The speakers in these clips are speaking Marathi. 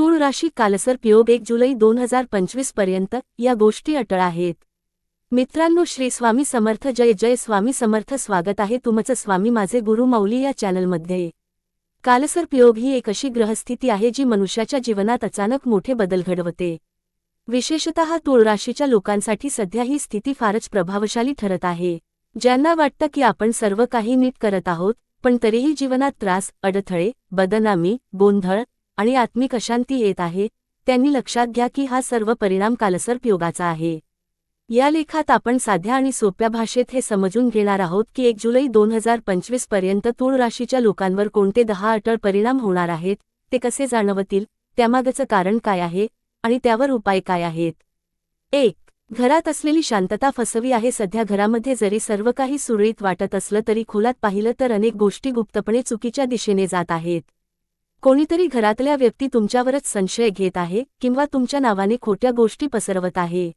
तूळ राशी कालसर योग एक जुलै दोन हजार पंचवीसपर्यंत या गोष्टी अटळ आहेत. मित्रांनो श्री स्वामी समर्थ जय जय स्वामी समर्थ स्वागत आहे तुमचं स्वामी माझे गुरु मौली या चॅनलमध्ये. कालसर पियोग ही एक अशी ग्रहस्थिती आहे जी मनुष्याच्या जीवनात अचानक मोठे बदल घडवते. विशेषतः तूळ राशीच्या लोकांसाठी सध्या ही स्थिती फारच प्रभावशाली ठरत आहे. ज्यांना वाटतं की आपण सर्व काही नीट करत आहोत पण तरीही जीवनात त्रास अडथळे बदनामी गोंधळ आणि आत्मिक अशांती येत आहे त्यांनी लक्षात घ्या की हा सर्व परिणाम कालसर्प योगाचा आहे. या लेखात आपण साध्या आणि सोप्या भाषेत हे समजून घेणार आहोत की एक जुलै दोन हजार पंचवीसपर्यंत तूळ राशीच्या लोकांवर कोणते दहा अटळ परिणाम होणार आहेत ते कसे जाणवतील त्यामागचं कारण काय आहे आणि त्यावर उपाय काय आहेत. एक घरात असलेली शांतता फसवी आहे. सध्या घरामध्ये जरी सर्व काही सुरळीत वाटत असलं तरी खोलात पाहिलं तर अनेक गोष्टी गुप्तपणे चुकीच्या दिशेने जात आहेत. कोणीतरी घरातल्या व्यक्ती तुमच्यावरच संशय घेत आहे किंवा तुमच्या नावाने खोट्या गोष्टी पसरवत आहे.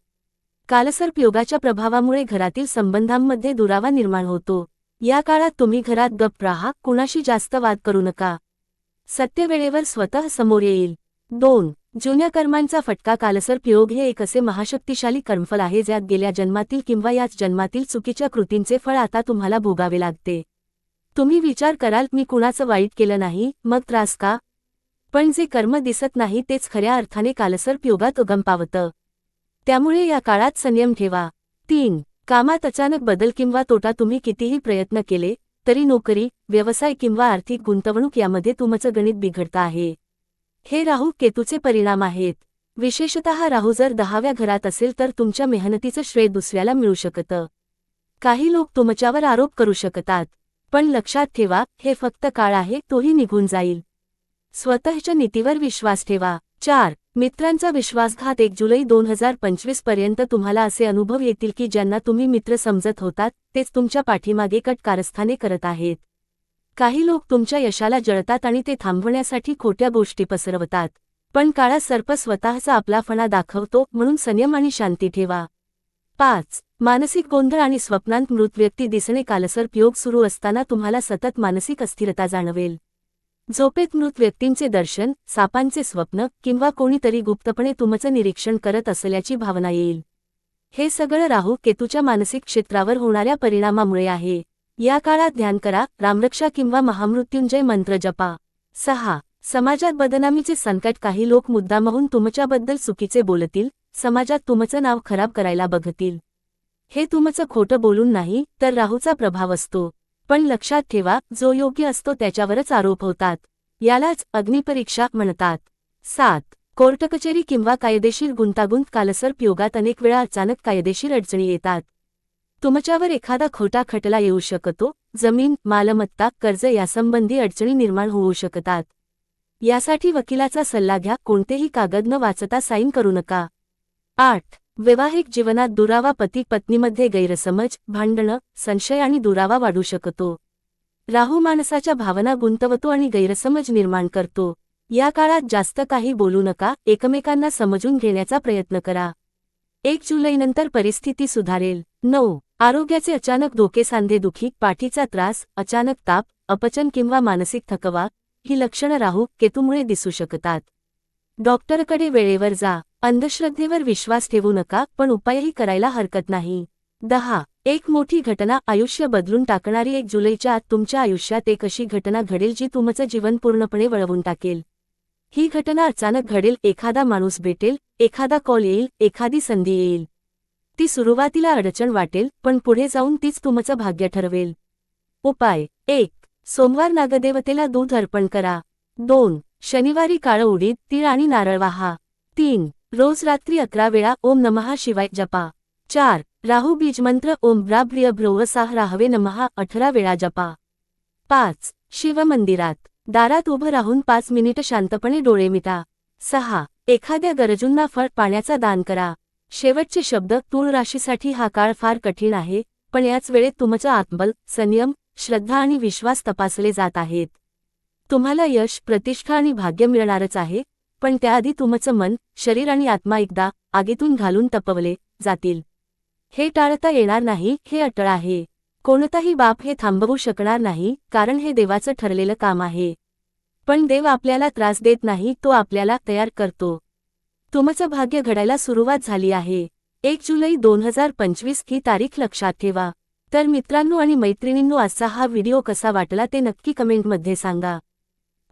कालसर्प योगाच्या प्रभावामुळे घरातील संबंधांमध्ये दुरावा निर्माण होतो. या काळात तुम्ही घरात गप्प राहा कुणाशी जास्त वाद करू नका. सत्य वेळेवर स्वतः समोर येईल. दोन जुन्या कर्मांचा फटका कालसर्प योग हे एक असे महाशक्तिशाली कर्मफल आहे ज्यात गेल्या जन्मातील किंवा याच जन्मातील चुकीच्या कृतींचे फळ आता तुम्हाला भोगावे लागते. तुम्ही विचार कराल मी कुणाचं वाईट केलं नाही मग त्रास का? पण जे कर्म दिसत नाही तेच खऱ्या अर्थाने कालसर्प योगात उगम पावतं त्यामुळे या काळात संयम ठेवा. तीन कामात अचानक बदल किंवा तोटा तुम्ही कितीही प्रयत्न केले तरी नोकरी व्यवसाय किंवा आर्थिक गुंतवणूक यामध्ये तुमचं गणित बिघडतं आहे. हे राहू केतूचे परिणाम आहेत. विशेषतः राहू जर दहाव्या घरात असेल तर तुमच्या मेहनतीचं श्रेय दुसऱ्याला मिळू शकतं. काही लोक तुमच्यावर आरोप करू शकतात. पण लक्षात ठेवा हे फक्त काळ आहे तोही निघून जाईल. स्वतःच्या नीतीवर विश्वास ठेवा. चार मित्रांचा विश्वासघात एक जुलै दोन हजार पंचवीसपर्यंत तुम्हाला असे अनुभव येतील की ज्यांना तुम्ही मित्र समजत होतात तेच तुमच्या पाठीमागे कट कारस्थाने करत आहेत. काही लोक तुमच्या यशाला जळतात आणि ते थांबवण्यासाठी खोट्या गोष्टी पसरवतात. पण काळा सर्प स्वतःचा आपलापणा दाखवतो म्हणून संयम आणि शांती ठेवा. पाच. मानसिक गोंधळ आणि स्वप्नांत मृत व्यक्ती दिसणे कालसर्प योग सुरू असताना तुम्हाला सतत मानसिक अस्थिरता जाणवेल. झोपेत मृत व्यक्तींचे दर्शन सापांचे स्वप्न किंवा कोणीतरी गुप्तपणे तुमचं निरीक्षण करत असल्याची भावना येईल. हे सगळं राहू केतूच्या मानसिक क्षेत्रावर होणाऱ्या परिणामामुळे आहे. या काळात ध्यान करा रामरक्षा किंवा महामृत्युंजय मंत्र जपा. सहा. समाजात बदनामीचे संकट काही लोक मुद्दामहून तुमच्याबद्दल चुकीचे बोलतील समाजात तुमचं नाव खराब करायला बघतील. हे तुमचं खोटं बोलून नाही तर राहूचा प्रभाव असतो. पण लक्षात ठेवा जो योग्य असतो त्याच्यावरच आरोप होतात. यालाच अग्निपरीक्षा म्हणतात. सात. कोर्ट कचेरी किंवा कायदेशीर गुंतागुंत कालसर्प योगात अनेक वेळा अचानक कायदेशीर अडचणी येतात. तुमच्यावर एखादा खोटा खटला येऊ शकतो जमीन मालमत्ता कर्ज यासंबंधी अडचणी निर्माण होऊ शकतात. यासाठी वकिलाचा सल्ला घ्या कोणतेही कागद न वाचता साईन करू नका. आठ. वैवाहिक जीवनात दुरावा पती पत्नीमध्ये गैरसमज भांडणं संशय आणि दुरावा वाढू शकतो. राहू माणसाच्या भावना गुंतवतो आणि गैरसमज निर्माण करतो. या काळात जास्त काही बोलू नका एकमेकांना समजून घेण्याचा प्रयत्न करा. एक जुलैनंतर परिस्थिती सुधारेल. नऊ. आरोग्याचे अचानक धोके सांधेदुखी पाठीचा त्रास अचानक ताप अपचन किंवा मानसिक थकवा ही लक्षणं राहू केतूमुळे दिसू शकतात. डॉक्टरकडे वेळेवर जा. अंधश्रद्धेवर विश्वास ठेवू नका पण उपायही करायला हरकत नाही. दहा. एक मोठी घटना आयुष्य बदलून टाकणारी एक जुलैच्या आत तुमच्या आयुष्यात एक अशी घटना घडेल जी तुमचं जीवन पूर्णपणे वळवून टाकेल. ही घटना अचानक घडेल एखादा माणूस भेटेल एखादा कॉल येईल एखादी संधी येईल. ती सुरुवातीला अडचण वाटेल पण पुढे जाऊन तीच तुमचं भाग्य ठरवेल. उपाय. एक. सोमवार नागदेवतेला दूध अर्पण करा. दोन. शनिवारी काळं उडीद तीळ आणि नारळ वाहा. तीन. रोज रात्री अकरा वेळा ओम नमहा शिवाय जपा. चार राहू बीज मंत्र ओम ब्राभ्रिय भ्रोवसाह राहवे नमहा अठरा वेळा जपा. पाच शिवमंदिरात दारात उभं राहून पाच मिनिट शांतपणे डोळे मिटा. सहा एखाद्या गरजूंना फळ पाण्याचा दान करा. शेवटचे शब्द तूळ राशीसाठी हा काळ फार कठीण आहे पण याच वेळेत तुमचं आत्मबल संयम श्रद्धा आणि विश्वास तपासले जात आहेत. तुम्हाला यश प्रतिष्ठा आणि भाग्य मिळणारच आहे पण त्याआधी तुमचं मन शरीर आणि आत्मा एकदा आगीतून घालून तपवले जातील. हे टाळता येणार नाही हे अटळ आहे. कोणताही बाप हे थांबवू शकणार नाही कारण हे देवाचं ठरलेलं काम आहे. पण देव आपल्याला त्रास देत नाही तो आपल्याला तयार करतो. तुमचं भाग्य घडायला सुरुवात झाली आहे. एक जुलै दोन हजार पंचवीस ही तारीख लक्षात ठेवा. तर मित्रांनो आणि मैत्रिणींनो असा हा व्हिडिओ कसा वाटला ते नक्की कमेंटमध्ये सांगा.